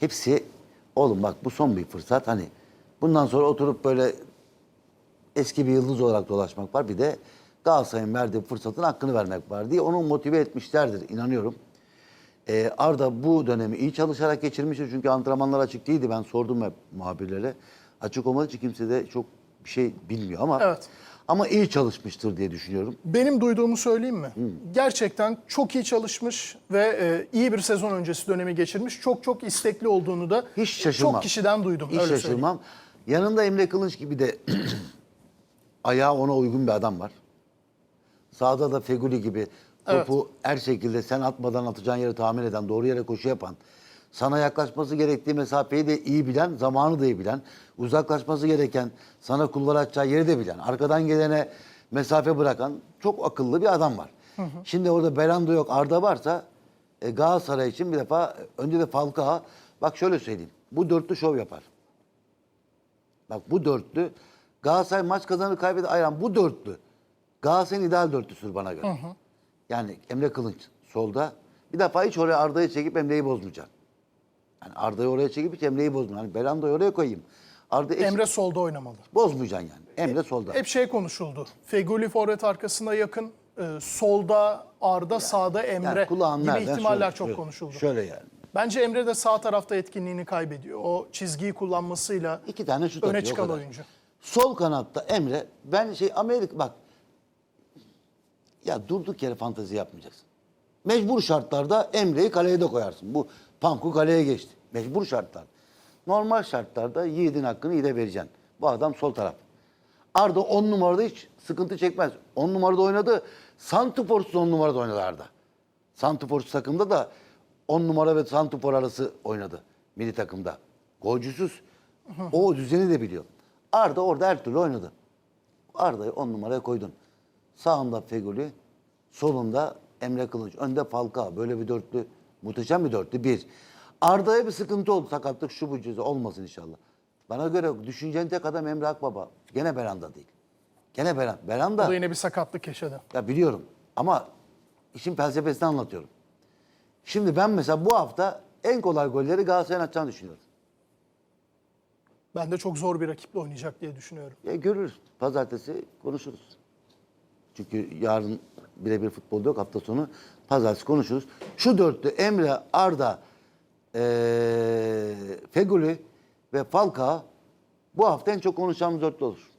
Hepsi oğlum bak bu son bir fırsat hani bundan sonra oturup böyle eski bir yıldız olarak dolaşmak var. Bir de Galatasaray'ın verdiği fırsatın hakkını vermek var diye onu motive etmişlerdir inanıyorum. Ee, Arda bu dönemi iyi çalışarak geçirmiştir. Çünkü antrenmanlar açık değildi. Ben sordum hep muhabirlere. Açık olmadığı için kimse de çok bir şey bilmiyor ama Evet. ama iyi çalışmıştır diye düşünüyorum. Benim duyduğumu söyleyeyim mi? Gerçekten çok iyi çalışmış ve e, iyi bir sezon öncesi dönemi geçirmiş. Çok çok istekli olduğunu da Hiç şaşırmam. çok kişiden duydum. Hiç öyle söyleyeyim. şaşırmam. Yanında Emre Kılınç gibi de ayağı ona uygun bir adam var. Sağda da Feguli gibi topu her şekilde sen atmadan atacağın yeri tahmin eden, doğru yere koşu yapan, sana yaklaşması gerektiği mesafeyi de iyi bilen, zamanı da iyi bilen, uzaklaşması gereken, sana kulvar açacağı yeri de bilen, arkadan gelene mesafe bırakan çok akıllı bir adam var. Şimdi orada Belanda yok, Arda varsa e, Galatasaray için bir defa önce de Falcao, bak şöyle söyleyeyim, bu dörtlü şov yapar. Bak bu dörtlü Galatasaray maç kazanır kaybeder ayran bu dörtlü. Galatasaray'ın ideal dörtlüsüdür bana göre. Yani Emre Kılınç solda. Bir defa hiç oraya Arda'yı çekip Emre'yi bozmayacaksın. Yani Arda'yı oraya çekip hiç Emre'yi bozmayacaksın. Hani Belanda'yı oraya koyayım. Arda eşit- Emre solda oynamalı. bozmayacaksın yani. Emre solda. Hep şey konuşuldu. Feguli forvet arkasına yakın, e, solda Arda, sağda Emre kulağın gibi nereden? ihtimaller Şöyle, çok şöyle, konuşuldu. Şöyle yani. Bence Emre de sağ tarafta etkinliğini kaybediyor. O çizgiyi kullanmasıyla İki tane şut öne atıyor, o çıkan kadar. oyuncu. Sol kanatta Emre ben şey Amerika bak ya durduk yere fantezi yapmayacaksın. Mecbur şartlarda Emre'yi kaleye de koyarsın. Bu Panku kaleye geçti. Mecbur şartlar. Normal şartlarda Yiğit'in hakkını iyi de vereceksin. Bu adam sol taraf. Arda 10 numarada hiç sıkıntı çekmez. 10 numarada oynadı. Santiforsuz 10 numarada oynadı Arda. Santiforsuz takımda da 10 numara ve Santifor arası oynadı. Milli takımda. Golcüsüz. O düzeni de biliyor. Arda orada her türlü oynadı. Arda'yı 10 numaraya koydun. Sağında Feguli, solunda Emre Kılıç, önde Falcao. Böyle bir dörtlü, muhteşem bir dörtlü. Bir. Arda'ya bir sıkıntı oldu. Sakatlık şu bu cüzü olmasın inşallah. Bana göre düşüncenin tek adam Emre Akbaba. Gene Belanda değil. Gene Belanda. O Belanda da yine bir sakatlık yaşadı. ya biliyorum ama işin felsefesini anlatıyorum. Şimdi ben mesela bu hafta en kolay golleri Galatasaray'ın atacağını düşünüyorum. Ben de çok zor bir rakiple oynayacak diye düşünüyorum. Ya görürüz. Pazartesi konuşuruz. Çünkü yarın birebir futbolda yok hafta sonu. Pazartesi konuşuruz. Şu dörtlü Emre, Arda, eee Feguli ve Falcao bu hafta en çok konuşacağımız dörtlü olur.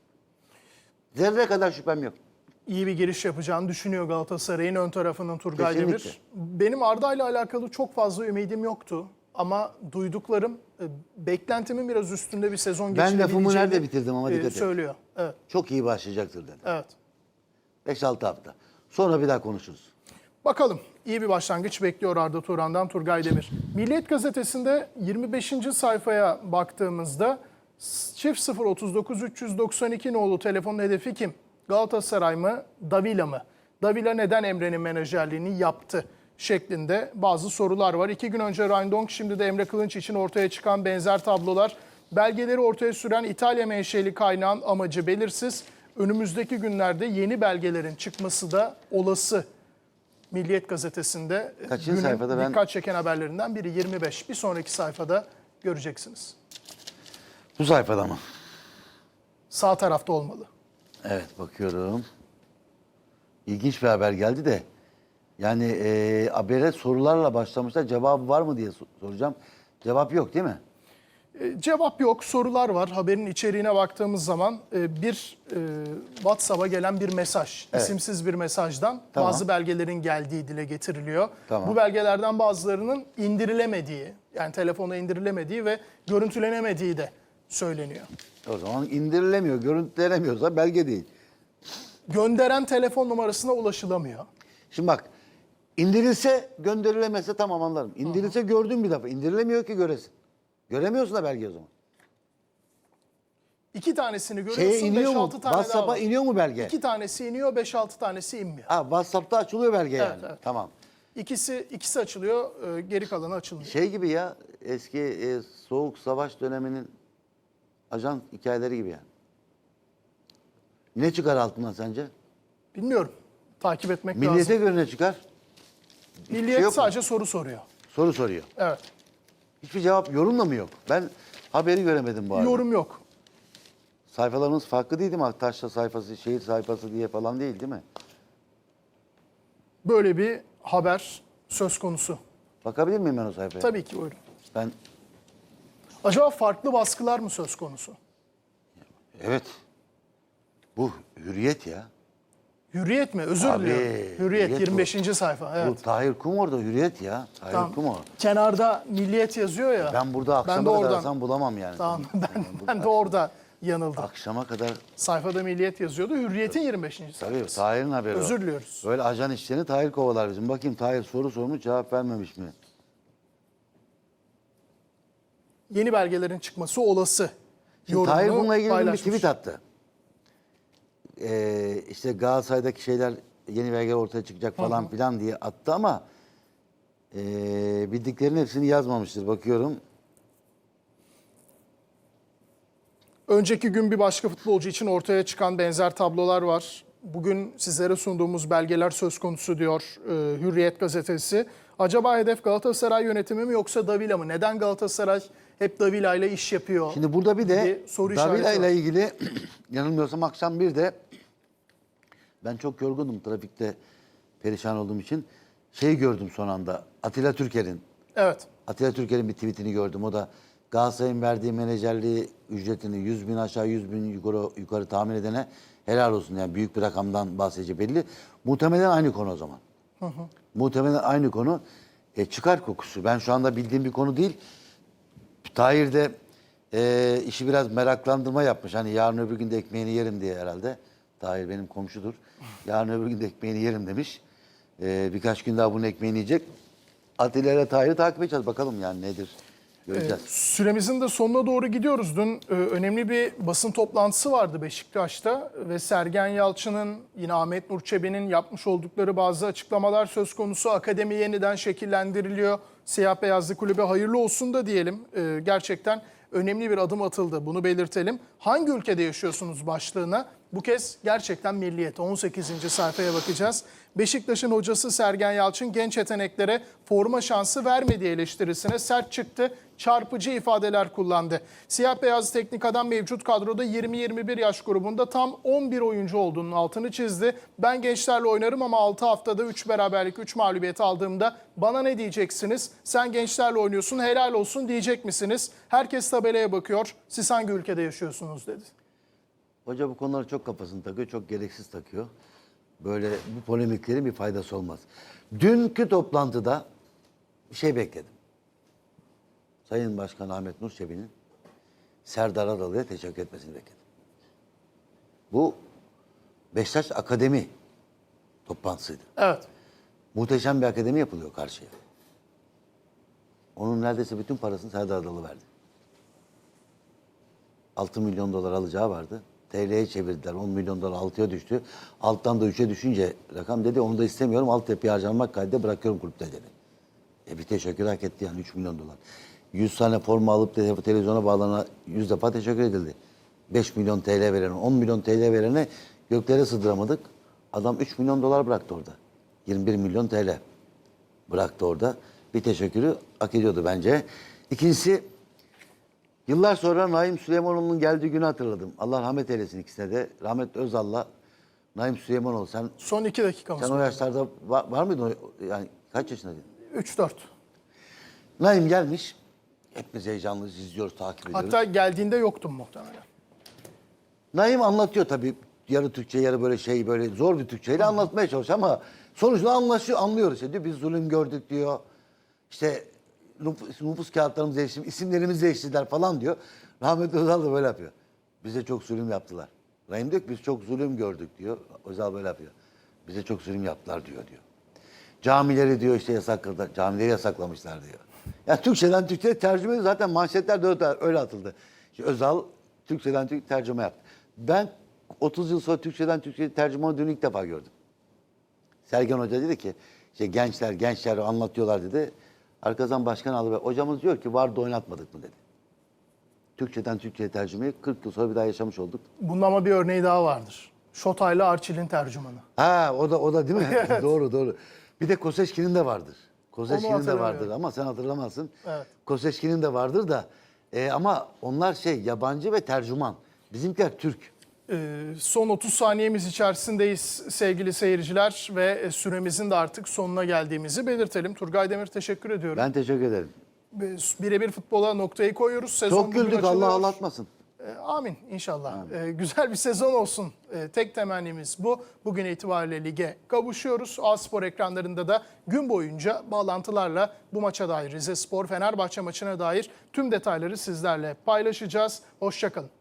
Zerre kadar şüphem yok. iyi bir giriş yapacağını düşünüyor Galatasaray'ın ön tarafının Turgay Kesinlikle. Demir. Benim Arda ile alakalı çok fazla ümidim yoktu. Ama duyduklarım e, beklentimin biraz üstünde bir sezon Ben geçirebileceğini lafımı nerede bitirdim ama e, dikkat et. Söylüyor. Evet, Çok iyi başlayacaktır dedi. evet. 5-6 hafta. Sonra bir daha konuşuruz. Bakalım iyi bir başlangıç bekliyor Arda Turan'dan Turgay Demir. Milliyet gazetesinde 25. sayfaya baktığımızda çift 039 392 nolu telefonun hedefi kim? Galatasaray mı, Davila mı? Davila neden Emre'nin menajerliğini yaptı? şeklinde bazı sorular var. İki gün önce Rindong şimdi de Emre Kılınç için ortaya çıkan benzer tablolar. Belgeleri ortaya süren İtalya menşeli kaynağın amacı belirsiz. Önümüzdeki günlerde yeni belgelerin çıkması da olası. Milliyet gazetesinde Kaçıncı günün sayfada ben- dikkat çeken haberlerinden biri 25. Bir sonraki sayfada göreceksiniz. Bu sayfada mı? Sağ tarafta olmalı. Evet bakıyorum. İlginç bir haber geldi de. Yani e, habere sorularla başlamışlar. Cevabı var mı diye so- soracağım. Cevap yok değil mi? E, Cevap yok, sorular var. Haberin içeriğine baktığımız zaman e, bir e, WhatsApp'a gelen bir mesaj, Evet. isimsiz bir mesajdan Tamam. bazı belgelerin geldiği dile getiriliyor. Tamam. Bu belgelerden bazılarının indirilemediği, yani telefona indirilemediği ve görüntülenemediği de söyleniyor. O zaman indirilemiyor, görüntülenemiyorsa belge değil. Gönderen telefon numarasına ulaşılamıyor. Şimdi bak indirilse gönderilemezse tamam anlarım. İndirilse gördüm bir defa. İndirilemiyor ki göresin. Göremiyorsun da belge o zaman. İki tanesini Şeye görüyorsun, iniyor mu? 5-6 tane daha WhatsApp'a var. iniyor mu belge? İki tanesi iniyor, 5-6 tanesi inmiyor. Ha WhatsApp'ta açılıyor belge yani. evet. Tamam. İkisi ikisi açılıyor, e, geri kalanı açılmıyor. Şey gibi ya eski e, soğuk savaş döneminin ajan hikayeleri gibi yani. Ne çıkar altından sence? Bilmiyorum. Takip etmek Milliyete lazım. göre ne çıkar? Milliyet şey yok mu? sadece soru soruyor. Soru soruyor. Evet. Hiçbir cevap yorumla mı yok? Ben haberi göremedim bu arada. Yorum yok. Sayfalarımız farklı değil mi? Aktaş'ta sayfası, şehir sayfası diye falan değil değil mi? Böyle bir haber söz konusu. Bakabilir miyim ben o sayfaya? Tabii ki buyurun. Ben Acaba farklı baskılar mı söz konusu? evet. Bu hürriyet ya. Hürriyet mi? Özür Tabii, diliyorum. Hürriyet, Hürriyet bu. 25. sayfa. Evet. Bu Tahir Kum orada hürriyet ya. Tahir Tamam. Kum o. Kenarda milliyet yazıyor ya. Ben burada akşama kadar oradan. arasam bulamam yani. Tamam ben, ben de orada yanıldım. Akşama kadar Sayfada milliyet yazıyordu. Hürriyet'in 25. tabii sayfası. Tahir'in haberi. Özür diliyoruz. Böyle ajan işlerini Tahir kovalar bizim. Bakayım Tahir soru sormuş cevap vermemiş mi? Yeni belgelerin çıkması olası. Şimdi Tahir yorumunu bununla ilgili bir paylaşmış. tweet attı. Ee, işte Galatasaray'daki şeyler yeni belgeler ortaya çıkacak falan filan diye attı ama ee, bildiklerinin hepsini yazmamıştır. Bakıyorum. Önceki gün bir başka futbolcu için ortaya çıkan benzer tablolar var. Bugün sizlere sunduğumuz belgeler söz konusu diyor e, Hürriyet gazetesi. Acaba hedef Galatasaray yönetimi mi yoksa Davila mı? Neden Galatasaray hep Davila ile iş yapıyor? Şimdi burada bir de soru Davila ile ilgili yanılmıyorsam akşam bir de ben çok yorgundum trafikte perişan olduğum için. Şey gördüm son anda. Atilla Türker'in Evet. Atilla Türker'in bir tweetini gördüm. O da Galatasaray'ın verdiği menajerliği ücretini 100 bin aşağı 100 bin yukarı, yukarı tahmin edene helal olsun. Yani büyük bir rakamdan bahsedecek belli. Muhtemelen aynı konu o zaman. Muhtemelen aynı konu. E, çıkar kokusu. Ben şu anda bildiğim bir konu değil. Tahir de e, işi biraz meraklandırma yapmış. Hani yarın öbür gün de ekmeğini yerim diye herhalde. Tahir benim komşudur. Yarın öbür gün de ekmeğini yerim demiş. E, birkaç gün daha bunun ekmeğini yiyecek. Atilla ile Tahir'i takip edeceğiz. Bakalım yani nedir. Göreceğiz. Süremizin de sonuna doğru gidiyoruz. Dün e, önemli bir basın toplantısı vardı Beşiktaş'ta ve Sergen Yalçın'ın yine Ahmet Nur Çebi'nin yapmış oldukları bazı açıklamalar söz konusu. Akademi yeniden şekillendiriliyor. Siyah Beyazlı Kulübe hayırlı olsun da diyelim. E, gerçekten önemli bir adım atıldı. Bunu belirtelim. Hangi ülkede yaşıyorsunuz başlığına? Bu kez gerçekten milliyet. 18. sayfaya bakacağız. Beşiktaş'ın hocası Sergen Yalçın genç yeteneklere forma şansı vermediği eleştirisine sert çıktı. Çarpıcı ifadeler kullandı. Siyah beyaz teknik adam mevcut kadroda 20-21 yaş grubunda tam 11 oyuncu olduğunun altını çizdi. Ben gençlerle oynarım ama 6 haftada 3 beraberlik 3 mağlubiyet aldığımda bana ne diyeceksiniz? Sen gençlerle oynuyorsun helal olsun diyecek misiniz? Herkes tabelaya bakıyor. Siz hangi ülkede yaşıyorsunuz dedi. Hoca bu konuları çok kafasını takıyor, çok gereksiz takıyor. Böyle bu polemiklerin bir faydası olmaz. Dünkü toplantıda bir şey bekledim. Sayın Başkan Ahmet Nur Çebi'nin Serdar Adalı'ya teşekkür etmesini bekledim. Bu Beşiktaş Akademi toplantısıydı. Evet. Muhteşem bir akademi yapılıyor karşıya. Onun neredeyse bütün parasını Serdar Adalı verdi. 6 milyon dolar alacağı vardı. TL'ye çevirdiler. 10 milyon dolar 6'ya düştü. Alttan da 3'e düşünce rakam dedi onu da istemiyorum. Altyapıya harcanmak kaydıyla bırakıyorum kulüpte dedi. E bir teşekkür hak etti yani 3 milyon dolar. 100 tane forma alıp televizyona bağlanan 100 defa teşekkür edildi. 5 milyon TL verene, 10 milyon TL verene göklere sığdıramadık. Adam 3 milyon dolar bıraktı orada. 21 milyon TL bıraktı orada. Bir teşekkürü hak ediyordu bence. İkincisi Yıllar sonra Naim Süleymanoğlu'nun geldiği günü hatırladım. Allah rahmet eylesin ikisine de. Rahmet Özal'la Naim Süleymanoğlu. Sen Son 2 dakikamız sen o yaşlarda var, var mıydın? o- Yani kaç yaşındaydın? 3-4. Naim gelmiş. Hepimiz heyecanlıyız, izliyoruz, takip ediyoruz. Hatta geldiğinde yoktum muhtemelen. Naim anlatıyor tabii. Yarı Türkçe, yarı böyle şey böyle zor bir Türkçeyle anlatmaya çalışıyor ama sonuçta anlaşıyor, anlıyoruz. İşte diyor biz zulüm gördük diyor. İşte nüfus, nüfus kağıtlarımız değişti, isimlerimiz değiştirdiler falan diyor. Rahmetli Özal da böyle yapıyor. Bize çok zulüm yaptılar. Naim diyor ki biz çok zulüm gördük diyor. Özal böyle yapıyor. Bize çok zulüm yaptılar diyor diyor. Camileri diyor işte yasakladılar. Camileri yasaklamışlar diyor. Ya Türkçeden Türkçe'ye tercüme. Zaten manşetler de öyle- atıldı. İşte Özal Türkçeden Türkçe tercüme yaptı. Ben 30 yıl sonra Türkçeden Türkçe tercüme olduğunu ilk defa gördüm. Sergen Hoca dedi ki işte gençler gençler anlatıyorlar dedi. Arkadan başkan aldı ve hocamız diyor ki vardı oynatmadık mı dedi. Türkçeden Türkçe'ye tercümeyi 40 yıl sonra bir daha yaşamış olduk. Bunun ama bir örneği daha vardır. Şotay'la Arçil'in tercümanı. Ha o da o da değil mi? doğru doğru. Bir de Koseçkin'in de vardır. Kozeşkin'in de vardır ama sen hatırlamazsın. Evet. Kozeşkin'in de vardır da. E, ama onlar şey yabancı ve tercüman. Bizimkiler Türk. Ee, son 30 saniyemiz içerisindeyiz sevgili seyirciler ve e, süremizin de artık sonuna geldiğimizi belirtelim. Turgay Demir teşekkür ediyorum. Ben teşekkür ederim. Birebir futbola noktayı koyuyoruz. Sezon Çok güldük. Allah ağlatmasın. E, Amin inşallah. E, güzel bir sezon olsun. E, tek temennimiz bu. Bugün itibariyle lige kavuşuyoruz. A-Spor ekranlarında da gün boyunca bağlantılarla bu maça dair Rize Spor Fenerbahçe maçına dair tüm detayları sizlerle paylaşacağız. Hoşçakalın.